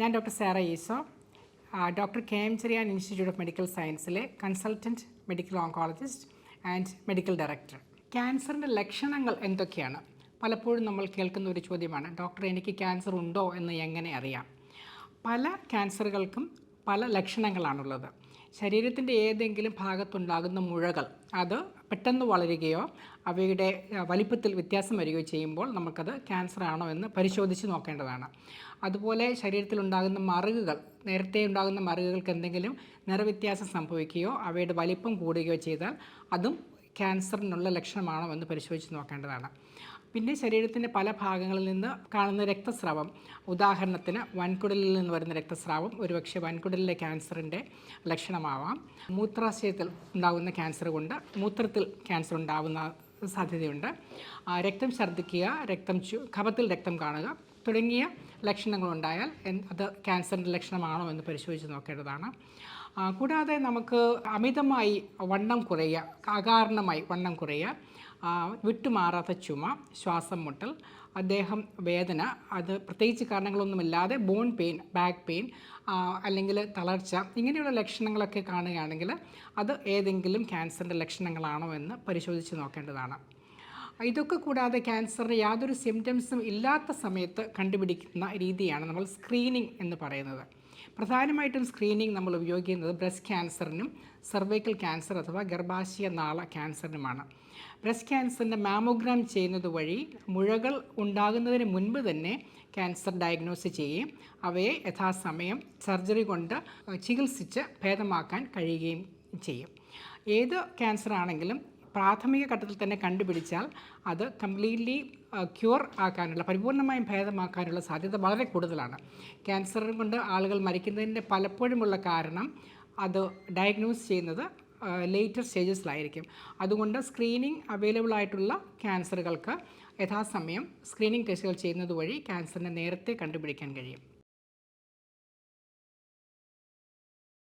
ഞാൻ doctor Sara Eso doctor K M Cherian institute of medical സയൻസിലെ consultant medical oncologist and medical director. ക്യാൻസറിന്റെ ലക്ഷണങ്ങൾ എന്തൊക്കെയാണ്? പലപ്പോഴും നമ്മൾ കേൾക്കുന്ന ഒരു ചോദ്യമാണ് ഡോക്ടർ എനിക്ക് ക്യാൻസർ ഉണ്ടോ എന്ന് എങ്ങനെ അറിയാം? പല ക്യാൻസറുകൾക്കും പല ലക്ഷണങ്ങളാണുള്ളത്. ശരീരത്തിന്റെ ഏതെങ്കിലും ഭാഗത്തുണ്ടാകുന്ന മുഴകൾ അത് പെട്ടെന്ന് വളരുകയോ അവയുടെ വലിപ്പത്തിൽ വ്യത്യാസം വരികയോ ചെയ്യുമ്പോൾ നമുക്കത് ക്യാൻസർ ആണോ എന്ന് പരിശോധിച്ച് നോക്കേണ്ടതാണ്. അതുപോലെ ശരീരത്തിൽ ഉണ്ടാകുന്ന മറുകുകൾ നേരത്തെ ഉണ്ടാകുന്ന മറുകുകൾക്ക് എന്തെങ്കിലും നിറവ്യത്യാസം സംഭവിക്കുകയോ അവയുടെ വലിപ്പം കൂടുകയോ ചെയ്താൽ അതും ക്യാൻസറിനുള്ള ലക്ഷണമാണോ എന്ന് പരിശോധിച്ച് നോക്കേണ്ടതാണ്. പിന്നെ ശരീരത്തിന്റെ പല ഭാഗങ്ങളിൽ നിന്ന് കാണുന്ന രക്തസ്രാവം. ഉദാഹരണത്തിന് വൻകുടലിൽ നിന്ന് വരുന്ന രക്തസ്രാവം ഒരുപക്ഷെ വൻകുടലിലെ ക്യാൻസറിന്റെ ലക്ഷണമാവാം. മൂത്രാശയത്തിൽ ഉണ്ടാകുന്ന ക്യാൻസർ കൊണ്ട് മൂത്രത്തിൽ ക്യാൻസർ ഉണ്ടാകുന്ന സാധ്യതയുണ്ട്. രക്തം ഛർദ്ദിക്കുക രക്തം കഫത്തിൽ രക്തം കാണുക തുടങ്ങിയ ലക്ഷണങ്ങളുണ്ടായാൽ അത് ക്യാൻസറിന്റെ ലക്ഷണമാണോ എന്ന് പരിശോധിച്ച് നോക്കേണ്ടതാണ്. കൂടാതെ നമുക്ക് അമിതമായി വണ്ണം കുറയുക അകാരണമായി വണ്ണം കുറയുക വിട്ടുമാറാത്ത ചുമ ശ്വാസം മുട്ടൽ അദ്ദേഹം വേദന അത് പ്രത്യേകിച്ച് കാരണങ്ങളൊന്നുമില്ലാതെ ബോൺ പെയിൻ ബാക്ക് പെയിൻ അല്ലെങ്കിൽ തളർച്ച ഇങ്ങനെയുള്ള ലക്ഷണങ്ങളൊക്കെ കാണുകയാണെങ്കിൽ അത് ഏതെങ്കിലും ക്യാൻസറിന്റെ ലക്ഷണങ്ങളാണോ എന്ന് പരിശോധിച്ച് നോക്കേണ്ടതാണ്. ഇതൊക്കെ കൂടാതെ ക്യാൻസറിന് യാതൊരു സിംറ്റംസും ഇല്ലാത്ത സമയത്ത് കണ്ടുപിടിക്കുന്ന രീതിയാണ് നമ്മൾ സ്ക്രീനിങ് എന്ന് പറയുന്നത്. പ്രധാനമായിട്ടും സ്ക്രീനിങ് നമ്മൾ ഉപയോഗിക്കുന്നത് ബ്രസ്റ്റ് ക്യാൻസറിനും സെർവൈക്കൽ ക്യാൻസർ അഥവാ ഗർഭാശയ നാള ക്യാൻസറിനുമാണ് ബ്രസ്റ്റ് ക്യാൻസറിന്റെ മാമോഗ്രാം ചെയ്യുന്നത് വഴി മുഴകൾ ഉണ്ടാകുന്നതിന് മുൻപ് തന്നെ ക്യാൻസർ ഡയഗ്നോസ് ചെയ്യുകയും അവയെ യഥാസമയം സർജറി കൊണ്ട് ചികിത്സിച്ച് ഭേദമാക്കാൻ കഴിയുകയും ചെയ്യും. ഏത് ക്യാൻസർ ആണെങ്കിലും പ്രാഥമിക ഘട്ടത്തിൽ തന്നെ കണ്ടുപിടിച്ചാൽ അത് കംപ്ലീറ്റ്ലി ക്യൂർ ആക്കാനുള്ള പരിപൂർണമായും ഭേദമാക്കാനുള്ള സാധ്യത വളരെ കൂടുതലാണ്. ക്യാൻസർ കൊണ്ട് ആളുകൾ മരിക്കുന്നതിന്റെ പലപ്പോഴുമുള്ള കാരണം അത് ഡയഗ്നോസ് ചെയ്യുന്നത് ലേറ്റർ സ്റ്റേജസിലായിരിക്കും അതുകൊണ്ട് സ്ക്രീനിങ് അവൈലബിൾ ആയിട്ടുള്ള ക്യാൻസറുകൾക്ക് യഥാസമയം സ്ക്രീനിങ് ടെസ്റ്റുകൾ ചെയ്യുന്നത് വഴി ക്യാൻസറിനെ നേരത്തെ കണ്ടുപിടിക്കാൻ കഴിയും.